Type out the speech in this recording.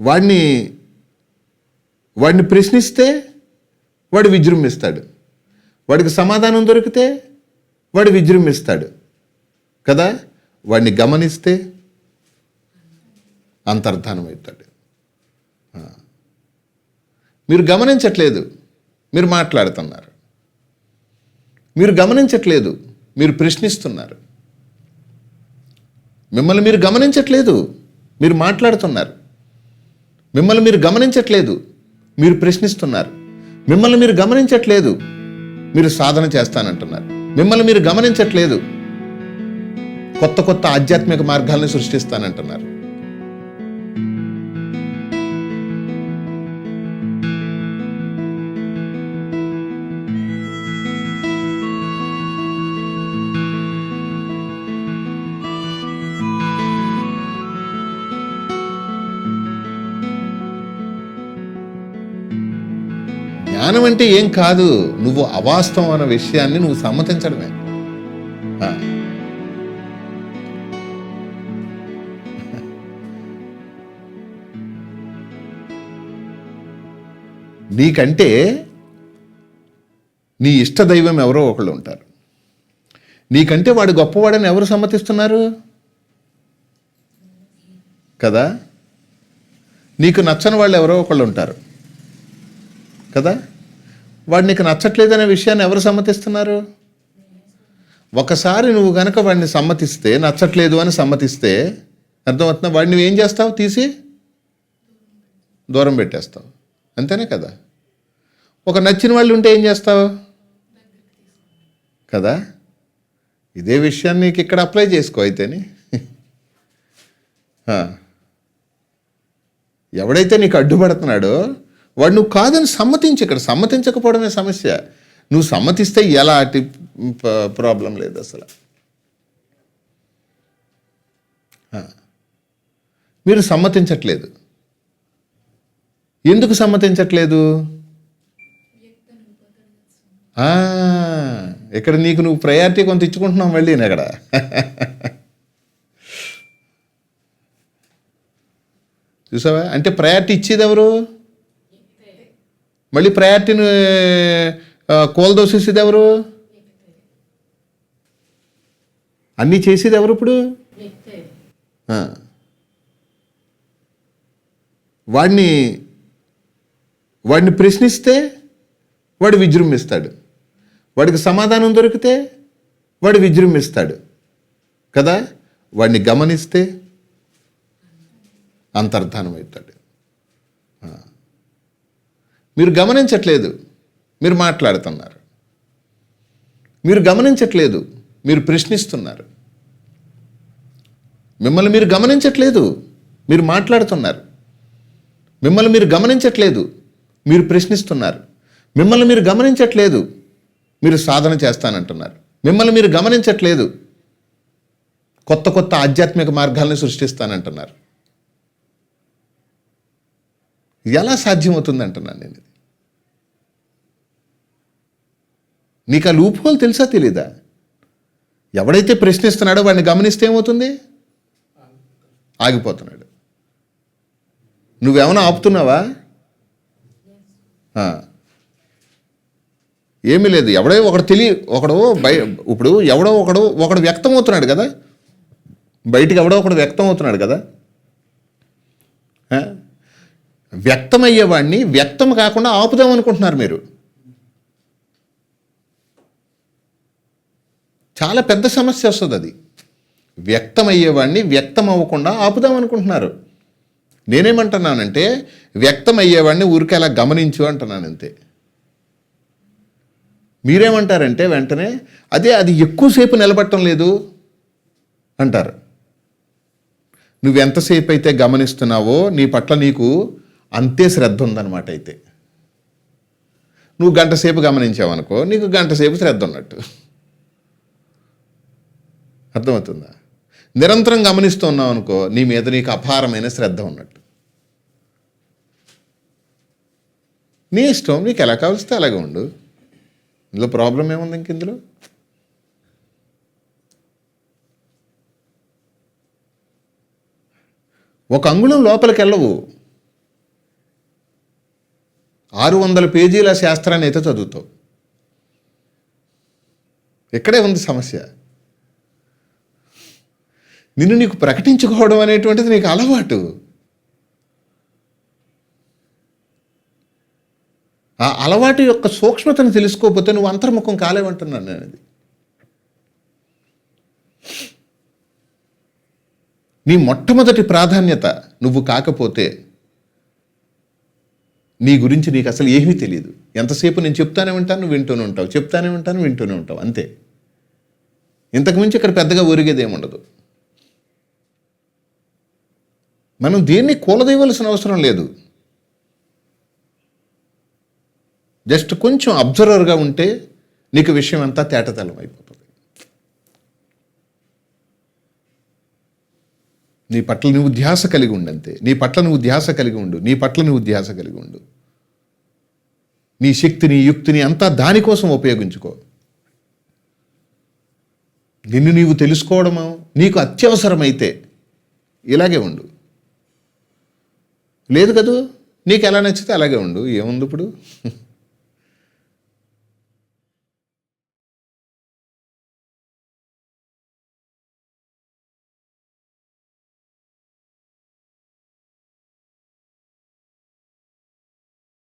వాడిని వాడిని ప్రశ్నిస్తే వాడు విజృంభిస్తాడు. వాడికి సమాధానం దొరికితే వాడు విజృంభిస్తాడు. కదా? వాడిని గమనిస్తే అంతర్ధానం అవుతాడు. మీరు గమనించట్లేదు మీరు మాట్లాడుతున్నారు. మీరు గమనించట్లేదు మీరు ప్రశ్నిస్తున్నారు. మిమ్మల్ని మీరు గమనించట్లేదు మీరు మాట్లాడుతున్నారు. మిమ్మల్ని మీరు గమనించట్లేదు. మీరు ప్రశ్నిస్తున్నారు. మిమ్మల్ని మీరు గమనించట్లేదు. మీరు సాధన చేస్తానంటున్నారు. మిమ్మల్ని మీరు గమనించట్లేదు. కొత్త కొత్త ఆధ్యాత్మిక మార్గాల్ని సృష్టిస్తానంటున్నారు. జ్ఞానం అంటే ఏం కాదు. నువ్వు అవాస్తవం అన్న విషయాన్ని నువ్వు సమ్మతించడమే. నీకంటే నీ ఇష్ట దైవం ఎవరో ఒకళ్ళు ఉంటారు. నీకంటే వాడు గొప్పవాడని ఎవరు సమ్మతిస్తున్నారు? కదా? నీకు నచ్చని వాళ్ళు ఎవరో ఒకళ్ళు ఉంటారు. కదా? వాడు నీకు నచ్చట్లేదనే విషయాన్ని ఎవరు సమ్మతిస్తున్నారు? ఒకసారి నువ్వు గనక వాడిని సమ్మతిస్తే నచ్చట్లేదు అని సమ్మతిస్తే అర్థమవుతుందా? వాడిని నువ్వు ఏం చేస్తావు? తీసి దూరం పెట్టేస్తావు. అంతేనే కదా? ఒక నచ్చిన వాళ్ళు ఉంటే ఏం చేస్తావు? కదా? ఇదే విషయాన్ని నీకు ఇక్కడ అప్లై చేసుకో అయితేని. ఎవడైతే నీకు అడ్డుపడుతున్నాడో వాడు నువ్వు కాదని సమ్మతించి ఇక్కడ. సమ్మతించకపోవడమే సమస్య. నువ్వు సమ్మతిస్తే ఎలాంటి ప్రాబ్లం లేదు అసలు. మీరు సమ్మతించట్లేదు. ఎందుకు సమ్మతించట్లేదు? ఇక్కడ నీకు నువ్వు ప్రయారిటీ కొంత ఇచ్చుకుంటున్నావు మళ్ళీ అక్కడ. చూసావా? అంటే ప్రయారిటీ ఇచ్చేది ఎవరు? మళ్ళీ ప్రయారిటీని కోల్దోసేసేది ఎవరు అన్నీ చేసేది ఎవరు ఇప్పుడు వాడిని వాడిని ప్రశ్నిస్తే వాడు విజృంభిస్తాడు. వాడికి సమాధానం దొరికితే వాడు విజృంభిస్తాడు. కదా? వాడిని గమనిస్తే అంతర్ధానం అవుతాడు మీరు గమనించట్లేదు మీరు మాట్లాడుతున్నారు. మీరు గమనించట్లేదు మీరు ప్రశ్నిస్తున్నారు. మిమ్మల్ని మీరు గమనించట్లేదు మీరు మాట్లాడుతున్నారు. మిమ్మల్ని మీరు గమనించట్లేదు మీరు ప్రశ్నిస్తున్నారు. మిమ్మల్ని మీరు గమనించట్లేదు మీరు సాధన చేస్తానంటున్నారు. మిమ్మల్ని మీరు గమనించట్లేదు కొత్త కొత్త ఆధ్యాత్మిక మార్గాల్ని సృష్టిస్తానంటున్నారు. ఎలా సాధ్యమవుతుంది అంటున్నాను నేను నీకు ఆ లూప్ హోల్ తెలుసా తెలీదా? ఎవడైతే ప్రశ్నిస్తున్నాడో వాడిని గమనిస్తే ఏమవుతుంది? ఆగిపోతున్నాడు. నువ్వేమైనా ఆపుతున్నావా? ఏమీ లేదు. ఎవడో ఒకడు తెలియ ఒకడు బయ ఇప్పుడు ఎవడో ఒకడు ఒకడు వ్యక్తం అవుతున్నాడు కదా? బయటికి ఎవడో ఒకడు వ్యక్తం అవుతున్నాడు కదా వ్యక్తమయ్యేవాడిని వ్యక్తం కాకుండా ఆపుదాం అనుకుంటున్నారు మీరు. చాలా పెద్ద సమస్య వస్తుంది అది. వ్యక్తమయ్యేవాడిని వ్యక్తం అవ్వకుండా ఆపుదాం అనుకుంటున్నారు. నేనేమంటున్నానంటే వ్యక్తం అయ్యేవాడిని ఊరికే అలా గమనించు అంటున్నాను అంతే మీరేమంటారంటే వెంటనే అదే అది ఎక్కువసేపు నిలబట్టం లేదు అంటారు. నువ్వు ఎంతసేపు అయితే గమనిస్తున్నావో నీ పట్ల నీకు అంతే శ్రద్ధ ఉందన్నమాట అయితే. నువ్వు గంట సేపు గమనించావనుకో నీకు గంట సేపు శ్రద్ధ ఉన్నట్టు అర్థమవుతుందా? నిరంతరం గమనిస్తూ అనుకో నీ మీద నీకు అపారమైన శ్రద్ధ ఉన్నట్టు. నీ ఇష్టం నీకు ఎలా కావలిస్తే అలాగే ఉండు. ఇందులో ప్రాబ్లం ఏముంది ఇంక ఇందులో? ఒక అంగుళం లోపలికి వెళ్ళవు ఆరు వందల పేజీల శాస్త్రాన్ని అయితే చదువుతావు. ఇక్కడే ఉంది సమస్య. నిన్ను నీకు ప్రకటించుకోవడం అనేటువంటిది నీకు అలవాటు. ఆ అలవాటు యొక్క సూక్ష్మతను తెలుసుకోకపోతే నువ్వు అంతర్ముఖం కాలేవంటున్నాను నేను అది నీ మొట్టమొదటి ప్రాధాన్యత నువ్వు కాకపోతే నీ గురించి నీకు అసలు ఏమీ తెలియదు ఎంతసేపు నేను చెప్తానే ఉంటాను వింటూనే ఉంటావు. చెప్తానే ఉంటాను వింటూనే ఉంటావు. అంతే. ఇంతకుమించి ఇక్కడ పెద్దగా ఒరిగేది ఏముండదు మనం దేన్ని కూలదేయవలసిన అవసరం లేదు. జస్ట్ కొంచెం అబ్జర్వర్గా ఉంటే నీకు విషయం అంతా తేటతలం అయిపోతుంది. నీ పట్ల నువ్వు ధ్యాస కలిగి ఉండంతే. నీ పట్ల నువ్వు ధ్యాస కలిగి ఉండు. నీ పట్ల నువ్వు ధ్యాస కలిగి ఉండు. నీ శక్తిని యుక్తిని అంతా దానికోసం ఉపయోగించుకో. నిన్ను నీవు తెలుసుకోవడము? నీకు అత్యవసరమైతే ఇలాగే ఉండు. లేదు కదూ? నీకు ఎలా నచ్చితే అలాగే ఉండు. ఏముంది ఇప్పుడు?